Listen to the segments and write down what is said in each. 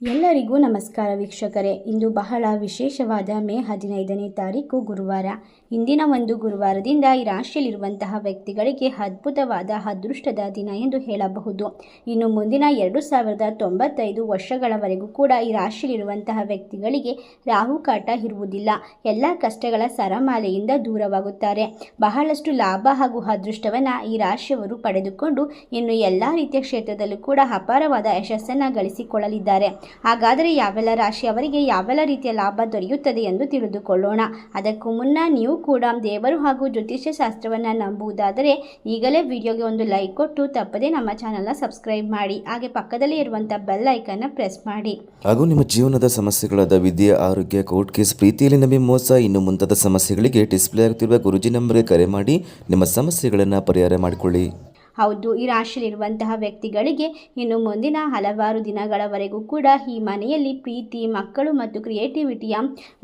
ಎಲ್ಲರಿಗೂ ನಮಸ್ಕಾರ ವೀಕ್ಷಕರೇ. ಇಂದು ಬಹಳ ವಿಶೇಷವಾದ ಮೇ ಹದಿನೈದನೇ ತಾರೀಕು ಗುರುವಾರ. ಇಂದಿನ ಒಂದು ಗುರುವಾರದಿಂದ ಈ ರಾಶಿಯಲ್ಲಿರುವಂತಹ ವ್ಯಕ್ತಿಗಳಿಗೆ ಅದ್ಭುತವಾದ ಅದೃಷ್ಟದ ದಿನ ಎಂದು ಹೇಳಬಹುದು. ಇನ್ನು ಮುಂದಿನ ಎರಡು ಸಾವಿರದ ತೊಂಬತ್ತೈದು ವರ್ಷಗಳವರೆಗೂ ಕೂಡ ಈ ರಾಶಿಯಲ್ಲಿರುವಂತಹ ವ್ಯಕ್ತಿಗಳಿಗೆ ರಾಹುಕಾಟ ಇರುವುದಿಲ್ಲ. ಎಲ್ಲ ಕಷ್ಟಗಳ ಸರಮಾಲೆಯಿಂದ ದೂರವಾಗುತ್ತಾರೆ. ಬಹಳಷ್ಟು ಲಾಭ ಹಾಗೂ ಅದೃಷ್ಟವನ್ನು ಈ ರಾಶಿಯವರು ಪಡೆದುಕೊಂಡು ಇನ್ನು ಎಲ್ಲ ರೀತಿಯ ಕ್ಷೇತ್ರದಲ್ಲೂ ಕೂಡ ಅಪಾರವಾದ ಯಶಸ್ಸನ್ನು ಗಳಿಸಿಕೊಳ್ಳಲಿದ್ದಾರೆ. ಹಾಗಾದರೆ ಯಾವೆಲ್ಲ ರಾಶಿಯವರಿಗೆ ಯಾವೆಲ್ಲ ರೀತಿಯ ಲಾಭ ದೊರೆಯುತ್ತದೆ ಎಂದು ತಿಳಿದುಕೊಳ್ಳೋಣ. ಅದಕ್ಕೂ ಮುನ್ನ ನೀವು ಕೂಡ ದೇವರು ಹಾಗೂ ಜ್ಯೋತಿಷ್ಯ ಶಾಸ್ತ್ರವನ್ನು ನಂಬುವುದಾದರೆ ಈಗಲೇ ವಿಡಿಯೋಗೆ ಒಂದು ಲೈಕ್ ಕೊಟ್ಟು ತಪ್ಪದೇ ನಮ್ಮ ಚಾನಲ್ನ ಸಬ್ಸ್ಕ್ರೈಬ್ ಮಾಡಿ. ಹಾಗೆ ಪಕ್ಕದಲ್ಲಿ ಇರುವಂಥ ಬೆಲ್ ಐಕನ್ನ ಪ್ರೆಸ್ ಮಾಡಿ. ಹಾಗೂ ನಿಮ್ಮ ಜೀವನದ ಸಮಸ್ಯೆಗಳಾದ ವಿದ್ಯೆ, ಆರೋಗ್ಯ, ಕೋರ್ಟ್ ಕೇಸ್, ಪ್ರೀತಿಯಲ್ಲಿ ನಮಗೆ ಮೋಸ, ಇನ್ನು ಮುಂತಾದ ಸಮಸ್ಯೆಗಳಿಗೆ ಡಿಸ್ಪ್ಲೇ ಆಗ್ತಿರುವ ಗುರುಜಿ ನಂಬರ್ಗೆ ಕರೆ ಮಾಡಿ ನಿಮ್ಮ ಸಮಸ್ಯೆಗಳನ್ನು ಪರಿಹಾರ ಮಾಡಿಕೊಳ್ಳಿ. ಹೌದು, ಈ ರಾಶಿಯಲ್ಲಿರುವಂತಹ ವ್ಯಕ್ತಿಗಳಿಗೆ ಇನ್ನು ಮುಂದಿನ ಹಲವಾರು ದಿನಗಳವರೆಗೂ ಕೂಡ ಈ ಮನೆಯಲ್ಲಿ ಪ್ರೀತಿ, ಮಕ್ಕಳು ಮತ್ತು ಕ್ರಿಯೇಟಿವಿಟಿಯ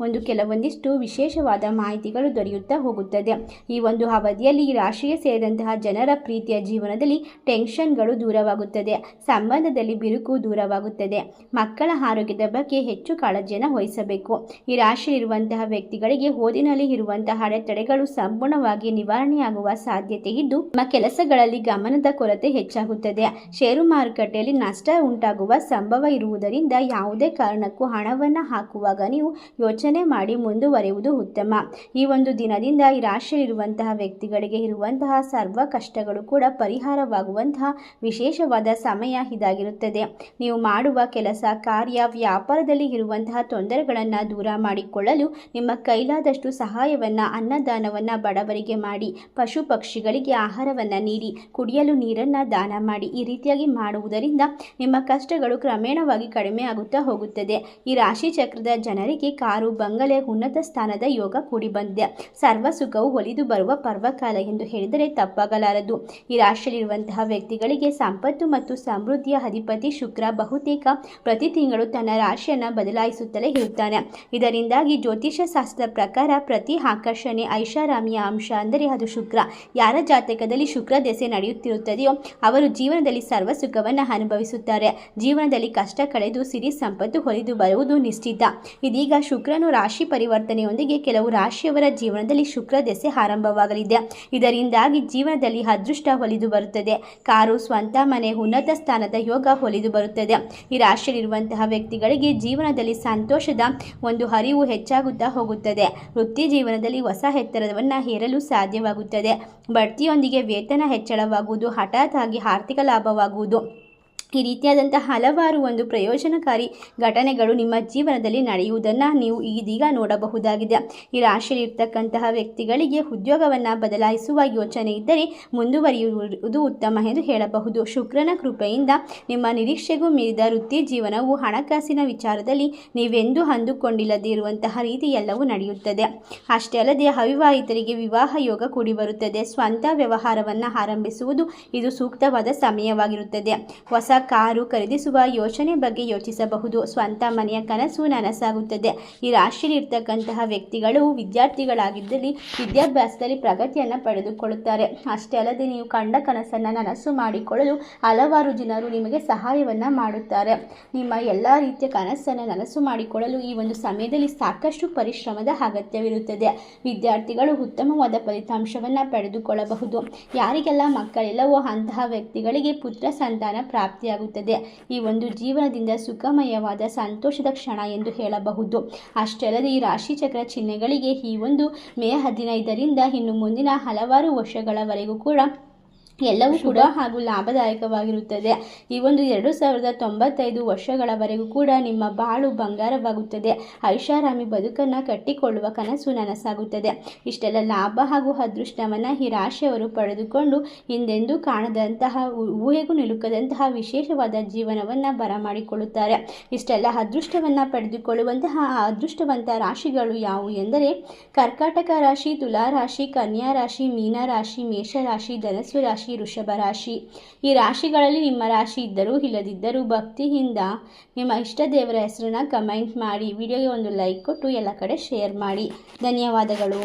ಒಂದು ಕೆಲವೊಂದಿಷ್ಟು ವಿಶೇಷವಾದ ಮಾಹಿತಿಗಳು ದೊರೆಯುತ್ತಾ ಹೋಗುತ್ತದೆ. ಈ ಒಂದು ಅವಧಿಯಲ್ಲಿ ಈ ರಾಶಿಗೆ ಸೇರಿದಂತಹ ಜನರ ಪ್ರೀತಿಯ ಜೀವನದಲ್ಲಿ ಟೆನ್ಷನ್ಗಳು ದೂರವಾಗುತ್ತದೆ. ಸಂಬಂಧದಲ್ಲಿ ಬಿರುಕು ದೂರವಾಗುತ್ತದೆ. ಮಕ್ಕಳ ಆರೋಗ್ಯದ ಬಗ್ಗೆ ಹೆಚ್ಚು ಕಾಳಜಿಯನ್ನು ವಹಿಸಬೇಕು. ಈ ರಾಶಿಯಲ್ಲಿರುವಂತಹ ವ್ಯಕ್ತಿಗಳಿಗೆ ಓದಿನಲ್ಲಿ ಇರುವಂತಹ ಅಡೆತಡೆಗಳು ಸಂಪೂರ್ಣವಾಗಿ ನಿವಾರಣೆಯಾಗುವ ಸಾಧ್ಯತೆ ಇದ್ದು, ನಮ್ಮ ಕೆಲಸಗಳಲ್ಲಿ ಗಮನದ ಕೊರತೆ ಹೆಚ್ಚಾಗುತ್ತದೆ. ಷೇರು ಮಾರುಕಟ್ಟೆಯಲ್ಲಿ ನಷ್ಟ ಉಂಟಾಗುವ ಸಂಭವ ಇರುವುದರಿಂದ ಯಾವುದೇ ಕಾರಣಕ್ಕೂ ಹಣವನ್ನು ಹಾಕುವಾಗ ನೀವು ಯೋಚನೆ ಮಾಡಿ ಮುಂದುವರೆಯುವುದು ಉತ್ತಮ. ಈ ಒಂದು ದಿನದಿಂದ ಈ ರಾಶಿಯಲ್ಲಿರುವಂತಹ ವ್ಯಕ್ತಿಗಳಿಗೆ ಇರುವಂತಹ ಸರ್ವ ಕಷ್ಟಗಳು ಕೂಡ ಪರಿಹಾರವಾಗುವಂತಹ ವಿಶೇಷವಾದ ಸಮಯ ಇದಾಗಿರುತ್ತದೆ. ನೀವು ಮಾಡುವ ಕೆಲಸ, ಕಾರ್ಯ, ವ್ಯಾಪಾರದಲ್ಲಿ ಇರುವಂತಹ ತೊಂದರೆಗಳನ್ನು ದೂರ ಮಾಡಿಕೊಳ್ಳಲು ನಿಮ್ಮ ಕೈಲಾದಷ್ಟು ಸಹಾಯವನ್ನು, ಅನ್ನದಾನವನ್ನು ಬಡವರಿಗೆ ಮಾಡಿ, ಪಶು ಪಕ್ಷಿಗಳಿಗೆ ಆಹಾರವನ್ನು ನೀಡಿ ಕುಡಿಯಲು ನೀರನ್ನು ದಾನ ಮಾಡಿ ಈ ರೀತಿಯಾಗಿ ಮಾಡುವುದರಿಂದ ನಿಮ್ಮ ಕಷ್ಟಗಳು ಕ್ರಮೇಣವಾಗಿ ಕಡಿಮೆ ಆಗುತ್ತಾ ಹೋಗುತ್ತದೆ. ಈ ರಾಶಿ ಚಕ್ರದ ಜನರಿಗೆ ಕಾರು, ಬಂಗಲೆ, ಉನ್ನತ ಸ್ಥಾನದ ಯೋಗ ಕೂಡಿ ಬಂದಿದೆ ಸರ್ವ ಸುಖವು ಒಲಿದು ಬರುವ ಪರ್ವಕಾಲ ಎಂದು ಹೇಳಿದರೆ ತಪ್ಪಾಗಲಾರದು. ಈ ರಾಶಿಯಲ್ಲಿರುವಂತಹ ವ್ಯಕ್ತಿಗಳಿಗೆ ಸಂಪತ್ತು ಮತ್ತು ಸಮೃದ್ಧಿಯ ಅಧಿಪತಿ ಶುಕ್ರ ಬಹುತೇಕ ಪ್ರತಿ ತಿಂಗಳು ತನ್ನ ರಾಶಿಯನ್ನು ಬದಲಾಯಿಸುತ್ತಲೇ ಇರುತ್ತಾನೆ. ಇದರಿಂದಾಗಿ ಜ್ಯೋತಿಷ್ಯ ಶಾಸ್ತ್ರದ ಪ್ರಕಾರ ಪ್ರತಿ ಆಕರ್ಷಣೆ ಐಷಾರಾಮಿಯ ಅಂಶ ಅಂದರೆ ಅದು ಶುಕ್ರ. ಯಾರ ಜಾತಕದಲ್ಲಿ ಶುಕ್ರ ದೆಸೆ ನಡೆಯುತ್ತಿರುತ್ತದೆಯೋ ಅವರು ಜೀವನದಲ್ಲಿ ಸರ್ವ ಸುಖವನ್ನು ಅನುಭವಿಸುತ್ತಾರೆ. ಜೀವನದಲ್ಲಿ ಕಷ್ಟ ಕಳೆದು ಸಿರಿ ಸಂಪತ್ತು ಹೊಲಿದು ಬರುವುದು ನಿಶ್ಚಿತ. ಇದೀಗ ಶುಕ್ರನು ರಾಶಿ ಪರಿವರ್ತನೆಯೊಂದಿಗೆ ಕೆಲವು ರಾಶಿಯವರ ಜೀವನದಲ್ಲಿ ಶುಕ್ರ ದೆಸೆ ಆರಂಭವಾಗಲಿದೆ. ಇದರಿಂದಾಗಿ ಜೀವನದಲ್ಲಿ ಅದೃಷ್ಟ ಹೊಲಿದು ಬರುತ್ತದೆ. ಕಾರು, ಸ್ವಂತ ಮನೆ, ಉನ್ನತ ಸ್ಥಾನದ ಯೋಗ ಹೊಲಿದು ಬರುತ್ತದೆ. ಈ ರಾಶಿಯಲ್ಲಿರುವಂತಹ ವ್ಯಕ್ತಿಗಳಿಗೆ ಜೀವನದಲ್ಲಿ ಸಂತೋಷದ ಒಂದು ಹರಿವು ಹೆಚ್ಚಾಗುತ್ತಾ ಹೋಗುತ್ತದೆ. ವೃತ್ತಿ ಜೀವನದಲ್ಲಿ ಹೊಸ ಎತ್ತರವನ್ನು ಹೇರಲು ಸಾಧ್ಯವಾಗುತ್ತದೆ. ಬಡ್ತಿಯೊಂದಿಗೆ ವೇತನ ಹೆಚ್ಚಳವಾಗುವುದು ಹಠಾತ್ ಆಗಿ ಆರ್ಥಿಕ ಲಾಭವಾಗುವುದು. ಈ ರೀತಿಯಾದಂಥ ಹಲವಾರು ಒಂದು ಪ್ರಯೋಜನಕಾರಿ ಘಟನೆಗಳು ನಿಮ್ಮ ಜೀವನದಲ್ಲಿ ನಡೆಯುವುದನ್ನು ನೀವು ಇದೀಗ ನೋಡಬಹುದಾಗಿದೆ. ಈ ರಾಶಿಯಲ್ಲಿರ್ತಕ್ಕಂತಹ ವ್ಯಕ್ತಿಗಳಿಗೆ ಉದ್ಯೋಗವನ್ನು ಬದಲಾಯಿಸುವ ಯೋಚನೆ ಇದ್ದರೆ ಮುಂದುವರಿಯುವುದು ಉತ್ತಮ ಎಂದು ಹೇಳಬಹುದು. ಶುಕ್ರನ ಕೃಪೆಯಿಂದ ನಿಮ್ಮ ನಿರೀಕ್ಷೆಗೂ ಮೀರಿದ ವೃತ್ತಿ ಜೀವನವು ಹಣಕಾಸಿನ ವಿಚಾರದಲ್ಲಿ ನೀವೆಂದೂ ಅಂದುಕೊಂಡಿಲ್ಲದೇ ಇರುವಂತಹ ರೀತಿ ಎಲ್ಲವೂ ನಡೆಯುತ್ತದೆ. ಅಷ್ಟೇ ಅಲ್ಲದೆ ಅವಿವಾಹಿತರಿಗೆ ವಿವಾಹ ಯೋಗ ಕೂಡಿ ಬರುತ್ತದೆ. ಸ್ವಂತ ವ್ಯವಹಾರವನ್ನು ಆರಂಭಿಸುವುದು ಇದು ಸೂಕ್ತವಾದ ಸಮಯವಾಗಿರುತ್ತದೆ. ಹೊಸ ಕಾರು ಖರೀದಿಸುವ ಯೋಚನೆ ಬಗ್ಗೆ ಯೋಚಿಸಬಹುದು. ಸ್ವಂತ ಮನೆಯ ಕನಸು ನನಸಾಗುತ್ತದೆ. ಈ ರಾಶಿಯಲ್ಲಿ ಇರ್ತಕ್ಕಂತಹ ವ್ಯಕ್ತಿಗಳು ವಿದ್ಯಾರ್ಥಿಗಳಾಗಿದ್ದಲ್ಲಿ ವಿದ್ಯಾಭ್ಯಾಸದಲ್ಲಿ ಪ್ರಗತಿಯನ್ನು ಪಡೆದುಕೊಳ್ಳುತ್ತಾರೆ. ಅಷ್ಟೇ ಅಲ್ಲದೆ ನೀವು ಕಂಡ ಕನಸನ್ನು ನನಸು ಮಾಡಿಕೊಳ್ಳಲು ಹಲವಾರು ಜನರು ನಿಮಗೆ ಸಹಾಯವನ್ನು ಮಾಡುತ್ತಾರೆ. ನಿಮ್ಮ ಎಲ್ಲ ರೀತಿಯ ಕನಸನ್ನು ನನಸು ಮಾಡಿಕೊಳ್ಳಲು ಈ ಒಂದು ಸಮಯದಲ್ಲಿ ಸಾಕಷ್ಟು ಪರಿಶ್ರಮದ ಅಗತ್ಯವಿರುತ್ತದೆ. ವಿದ್ಯಾರ್ಥಿಗಳು ಉತ್ತಮವಾದ ಫಲಿತಾಂಶವನ್ನು ಪಡೆದುಕೊಳ್ಳಬಹುದು. ಯಾರಿಗೆಲ್ಲ ಮಕ್ಕಳಿಲ್ಲವೋ ಅಂತಹ ವ್ಯಕ್ತಿಗಳಿಗೆ ಪುತ್ರ ಸಂತಾನ ಪ್ರಾಪ್ತಿಯಾಗುತ್ತದೆ ಈ ಒಂದು ಜೀವನದಿಂದ ಸುಖಮಯವಾದ ಸಂತೋಷದ ಕ್ಷಣ ಎಂದು ಹೇಳಬಹುದು. ಅಷ್ಟೇ ಅಲ್ಲದೆ ಈ ರಾಶಿಚಕ್ರ ಚಿಹ್ನೆಗಳಿಗೆ ಈ ಒಂದು ಮೇ ಹದಿನೈದರಿಂದ ಇನ್ನು ಮುಂದಿನ ಹಲವಾರು ವರ್ಷಗಳವರೆಗೂ ಕೂಡ ಎಲ್ಲವೂ ಕೂಡ ಹಾಗೂ ಲಾಭದಾಯಕವಾಗಿರುತ್ತದೆ. ಈ ಒಂದು ಎರಡು ಸಾವಿರದ ತೊಂಬತ್ತೈದು ವರ್ಷಗಳವರೆಗೂ ಕೂಡ ನಿಮ್ಮ ಬಾಳು ಬಂಗಾರವಾಗುತ್ತದೆ. ಐಷಾರಾಮಿ ಬದುಕನ್ನು ಕಟ್ಟಿಕೊಳ್ಳುವ ಕನಸು ನನಸಾಗುತ್ತದೆ. ಇಷ್ಟೆಲ್ಲ ಲಾಭ ಹಾಗೂ ಅದೃಷ್ಟವನ್ನು ಈ ರಾಶಿಯವರು ಪಡೆದುಕೊಂಡು ಹಿಂದೆಂದೂ ಕಾಣದಂತಹ ಊಹೆಗೂ ನಿಲುಕದಂತಹ ವಿಶೇಷವಾದ ಜೀವನವನ್ನು ಬರಮಾಡಿಕೊಳ್ಳುತ್ತಾರೆ. ಇಷ್ಟೆಲ್ಲ ಅದೃಷ್ಟವನ್ನು ಪಡೆದುಕೊಳ್ಳುವಂತಹ ಅದೃಷ್ಟವಂತ ರಾಶಿಗಳು ಯಾವುವು ಎಂದರೆ ಕರ್ಕಾಟಕ ರಾಶಿ ತುಲಾ ರಾಶಿ ಕನ್ಯಾ ರಾಶಿ ಮೀನ ರಾಶಿ ಮೇಷರಾಶಿ ಧನಸ್ಸು ರಾಶಿ, ವೃಷಭ ರಾಶಿ. ಈ ರಾಶಿಗಳಲ್ಲಿ ನಿಮ್ಮ ರಾಶಿ ಇದ್ದರೂ ಇಲ್ಲದಿದ್ದರೂ ಭಕ್ತಿಯಿಂದ ನಿಮ್ಮ ಇಷ್ಟ ದೇವರ ಹೆಸರನ್ನ ಕಮೆಂಟ್ ಮಾಡಿ. ವಿಡಿಯೋಗೆ ಒಂದು ಲೈಕ್ ಕೊಟ್ಟು ಎಲ್ಲ ಕಡೆ ಶೇರ್ ಮಾಡಿ. ಧನ್ಯವಾದಗಳು.